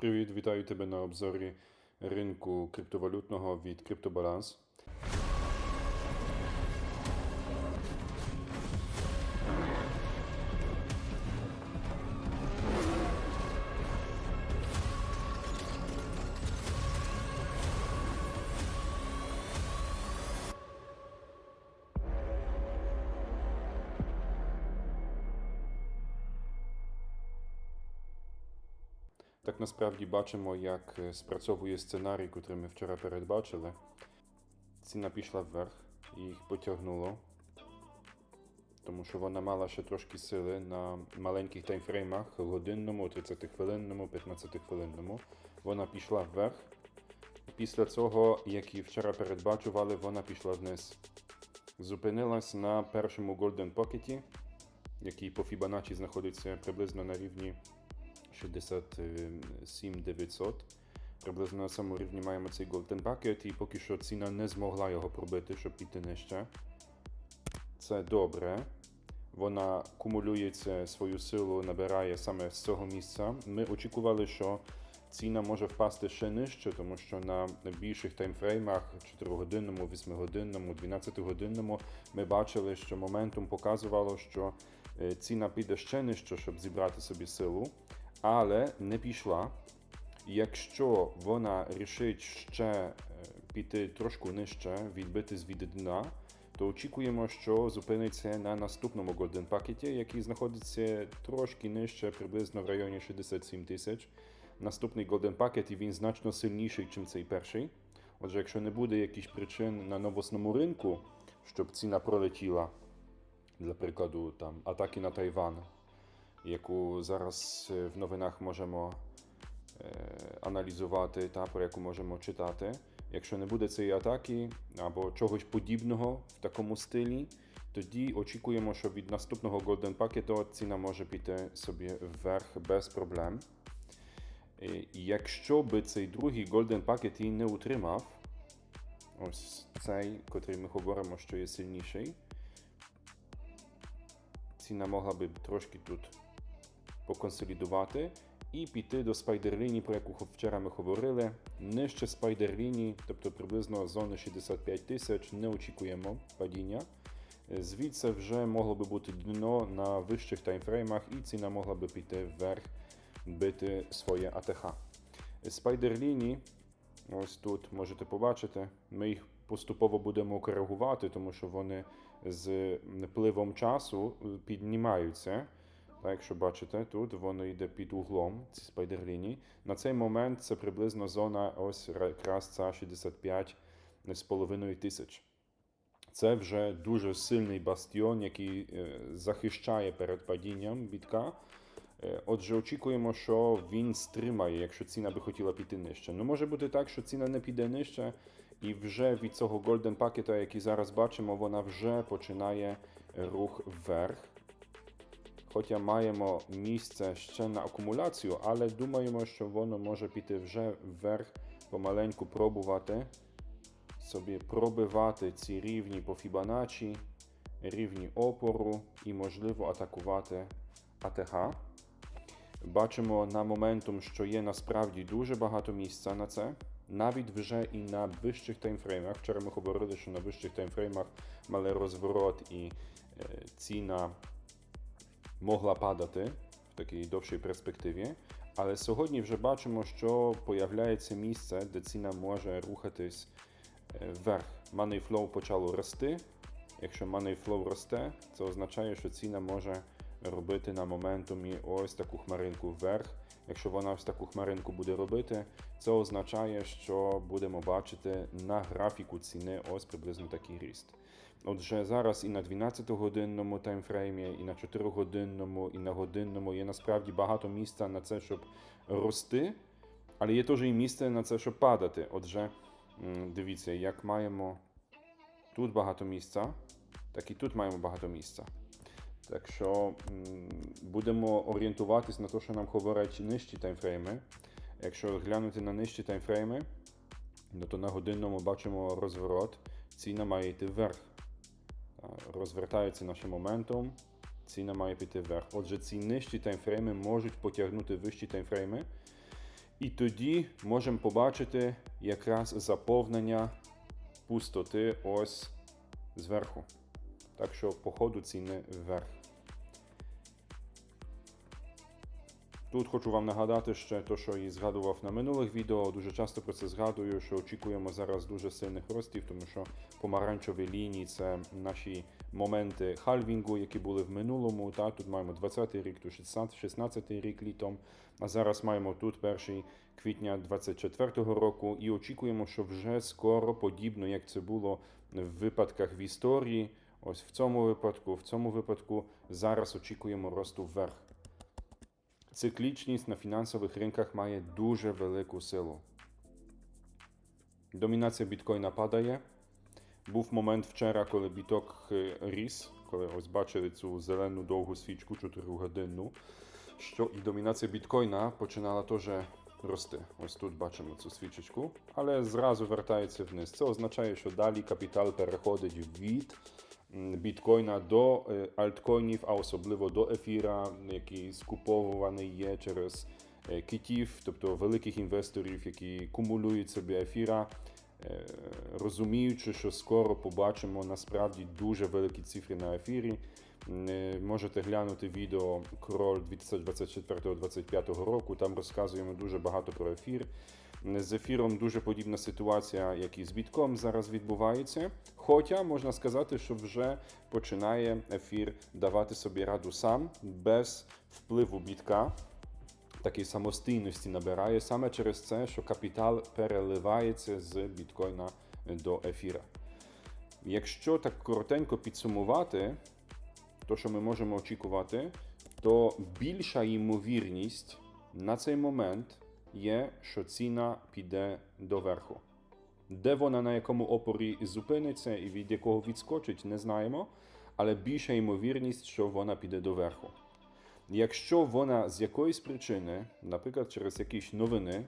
Привіт, вітаю тебе на обзорі ринку криптовалютного від CryptoBalance. Так насправді бачимо, як е, спрацьовує сценарій, який ми вчора передбачили. Ціна пішла вверх і їх потягнуло, тому що вона мала ще трошки сили на маленьких таймфреймах годинному, 30-хвилинному, 15-хвилинному. Вона пішла вверх. Після цього, як і вчора передбачували, вона пішла вниз. Зупинилась на першому Golden Pocket, який по Fibonacci знаходиться приблизно на рівні 67 900. Приблизно на цьому рівні маємо цей Golden Bucket і поки що ціна не змогла його пробити, щоб піти нижче. Це добре. Вона кумулюється свою силу, набирає саме з цього місця. Ми очікували, що ціна може впасти ще нижче, тому що на більших таймфреймах 4-годинному, 8-годинному, 12-годинному ми бачили, що моментум показувало, що е, ціна піде ще нижче, щоб зібрати собі силу, але не пішла. Якщо вона рішить ще е, піти трошки нижче, відбитись від дна, то очікуємо, що зупиниться на наступному Golden Packet, який знаходиться трошки нижче, приблизно в районі 67 тисяч. Наступний Golden Packet і він значно сильніший, ніж цей перший. Отже, якщо не буде якихось причин на новосному ринку, щоб ціна пролетіла, для прикладу, там атаки на Тайван, яку зараз е, в новинах можемо е, аналізувати та про яку можемо читати. Якщо не буде цієї атаки або чогось подібного в такому стилі, тоді очікуємо, що від наступного Golden Packet ціна може піти собі вверх без проблем. І якщо би цей другий Golden Packet і не утримав, ось цей, котрий ми говоримо, що є сильніший, ціна могла би трошки тут поконсолідувати і піти до спайдерлінії, про яку вчора ми говорили. Нижче спайдерлінії, тобто приблизно зони 65 тисяч, не очікуємо падіння. Е, Звідси вже могло би бути дно на вищих таймфреймах, і ціна могла би піти вверх, бити своє АТХ. Спайдерліні, ось тут можете побачити, ми їх поступово будемо коригувати, тому що вони з пливом часу е, піднімаються. Так, якщо бачите, тут воно йде під углом, ці спайдерліні. На цей момент це приблизно зона ось якраз ця 65 з половиною тисяч. Це вже дуже сильний бастіон, який е, захищає перед падінням бітка. Е, Отже, очікуємо, що він стримає, якщо ціна би хотіла піти нижче. Ну, може бути так, що ціна не піде нижче, і вже від цього Golden Packet, який зараз бачимо, вона вже починає рух вверх. Хоча маємо місце ще на акумуляцію, але думаємо, що воно може піти вже вверх, помаленьку пробувати собі пробивати ці рівні по Fibonacci, рівні опору і, можливо, атакувати АТГ. Бачимо на моментум, що є насправді дуже багато місця на це. Навіть вже і на вищих таймфреймах. Вчора ми говорили, що на вищих таймфреймах мали розворот і е, ціна могла падати в такій довшій перспективі. Але сьогодні вже бачимо, що появляється місце, де ціна може рухатись е, вверх. Money flow почало рости. Якщо money flow росте, це означає, що ціна може робити на моментумі ось таку хмаринку вверх. Якщо вона ось таку хмаринку буде робити, це означає, що будемо бачити на графіку ціни ось приблизно такий ріст. Отже, зараз і на 12-годинному таймфреймі, і на 4-годинному, і на годинному є насправді багато місця на це, щоб рости, але є теж і місце на це, щоб падати. Отже, дивіться, як маємо тут багато місця, так і тут маємо багато місця. Так що будемо орієнтуватись на те, що нам говорять нижчі таймфрейми. Якщо глянути на нижчі таймфрейми, ну то на годинному бачимо розворот, ціна має йти вверх. Та, Розвертається наше моментум, ціна має піти вверх. Отже, ці нижчі таймфрейми можуть потягнути вищі таймфрейми. І тоді можемо побачити якраз заповнення пустоти ось зверху. Так що по ходу ціни вверх. Тут хочу вам нагадати ще те, що і згадував на минулих відео. Дуже часто про це згадую, що очікуємо зараз дуже сильних ростів, тому що помаранчеві лінії це наші моменти хальвінгу, які були в минулому. Та тут маємо 20-й рік, тут 16-й рік літом. А зараз маємо тут 1 квітня 24-го року, і очікуємо, що вже скоро, подібно як це було в випадках в історії. Ось в цьому випадку, в цьому випадку зараз очікуємо росту вверх. Циклічність на фінансових ринках має дуже велику силу. Домінація біткоїна падає. Був момент вчора, коли біток ріс, коли ось бачили цю зелену довгу свічку 4 годинну, що і домінація біткоїна починала теж рости. Ось тут бачимо цю свічечку, але зразу вертається вниз. Це означає, що далі капітал переходить від біткоїна до е, альткоїнів, а особливо до ефіра, який скуповуваний є через е, китів, тобто великих інвесторів, які кумулюють собі ефіра, е, розуміючи, що скоро побачимо насправді дуже великі цифри на ефірі. Можете глянути відео Кроль 2024-2025 року. Там розказуємо дуже багато про ефір. М, З ефіром дуже подібна ситуація, як і з бітком зараз відбувається. Хоча можна сказати, що вже починає ефір давати собі раду сам без впливу бітка. Такої самостійності набирає саме через це, що капітал переливається з біткоїна до ефіра. Якщо так коротенько підсумувати, то що ми можемо очікувати, то більша ймовірність на цей момент є, що ціна піде доверху. Де вона на якому опорі зупиниться і від якого відскочить, не знаємо, але більша ймовірність, що вона піде доверху. Якщо вона з якоїсь причини, наприклад, через якісь новини,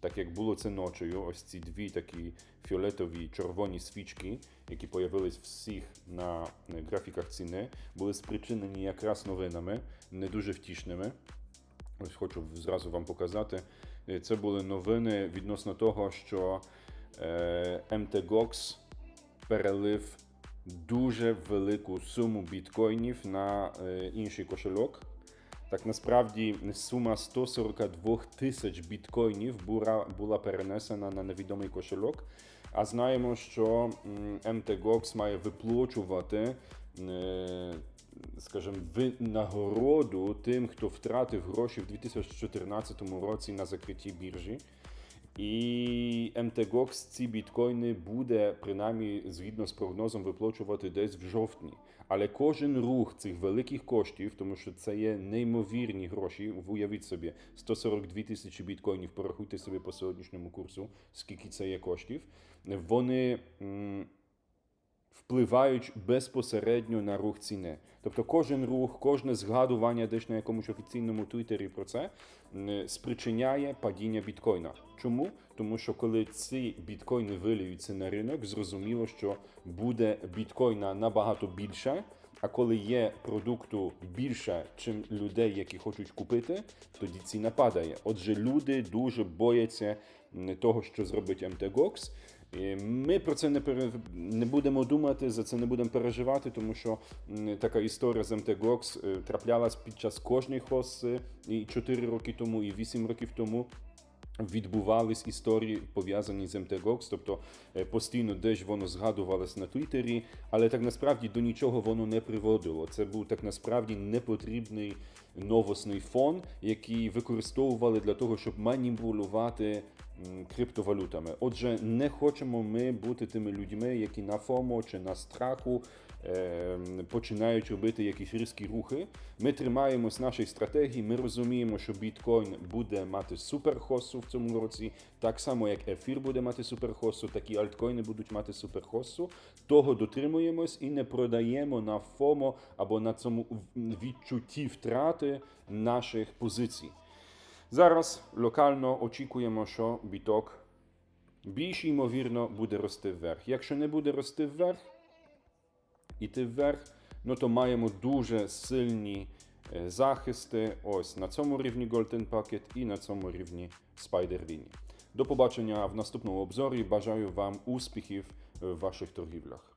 так як було це ночою, ось ці дві такі фіолетові червоні свічки, які появились всіх на е, графіках ціни, були спричинені якраз новинами, не дуже втішними. Ось хочу зразу вам показати. Е, Це були новини відносно того, що е, MTGOX перелив дуже велику суму біткоїнів на е, інший кошельок. Так насправді сума 142 тисяч біткоїнів була, перенесена на невідомий кошельок. А знаємо, що м, MTGOX має виплачувати, скажімо, винагороду тим, хто втратив гроші в 2014 році на закритті біржі. І MTGOX ці біткоїни буде принаймні згідно з прогнозом виплачувати десь в жовтні. Але кожен рух цих великих коштів, тому що це є неймовірні гроші. Уявіть собі, 142 тисячі біткоїнів. Порахуйте собі по сьогоднішньому курсу, скільки це є коштів. Вони м, впливають безпосередньо на рух ціни. Тобто кожен рух, кожне згадування десь на якомусь офіційному твіттері про це спричиняє падіння біткоїна. Чому? Тому що коли ці біткоїни виліються на ринок, зрозуміло, що буде біткоїна набагато більше. А коли є продукту більше, чим людей, які хочуть купити, тоді ціна падає. Отже, люди дуже бояться того, що зробить MTGOX. І Ми про це не пере... не будемо думати, за це не будемо переживати, тому що така історія з MTGOX е, траплялась під час кожної хоси і 4 роки тому, і 8 років тому. Відбувались історії пов'язані з MTGOX, тобто е, постійно десь воно згадувалось на Твіттері, але так насправді до нічого воно не приводило. Це був так насправді непотрібний новосний фон, який використовували для того, щоб маніпулювати криптовалютами. Отже, не хочемо ми бути тими людьми, які на ФОМО чи на страху е, починають робити якісь різкі рухи. Ми тримаємось нашої стратегії. Ми розуміємо, що біткоін буде мати суперхосу в цьому році, так само як ефір буде мати суперхосу, так і альткоїни будуть мати суперхосу. Того дотримуємось і не продаємо на ФОМО або на цьому відчутті втрати наших позицій. Зараз локально очікуємо, що біток більш ймовірно буде рости вверх. Якщо не буде рости вверх, іти вверх, ну то маємо дуже сильні е, захисти. Ось на цьому рівні Golden Packet і на цьому рівні Spider Linii. До побачення в наступному обзорі. Бажаю вам успіхів в ваших торгівлях.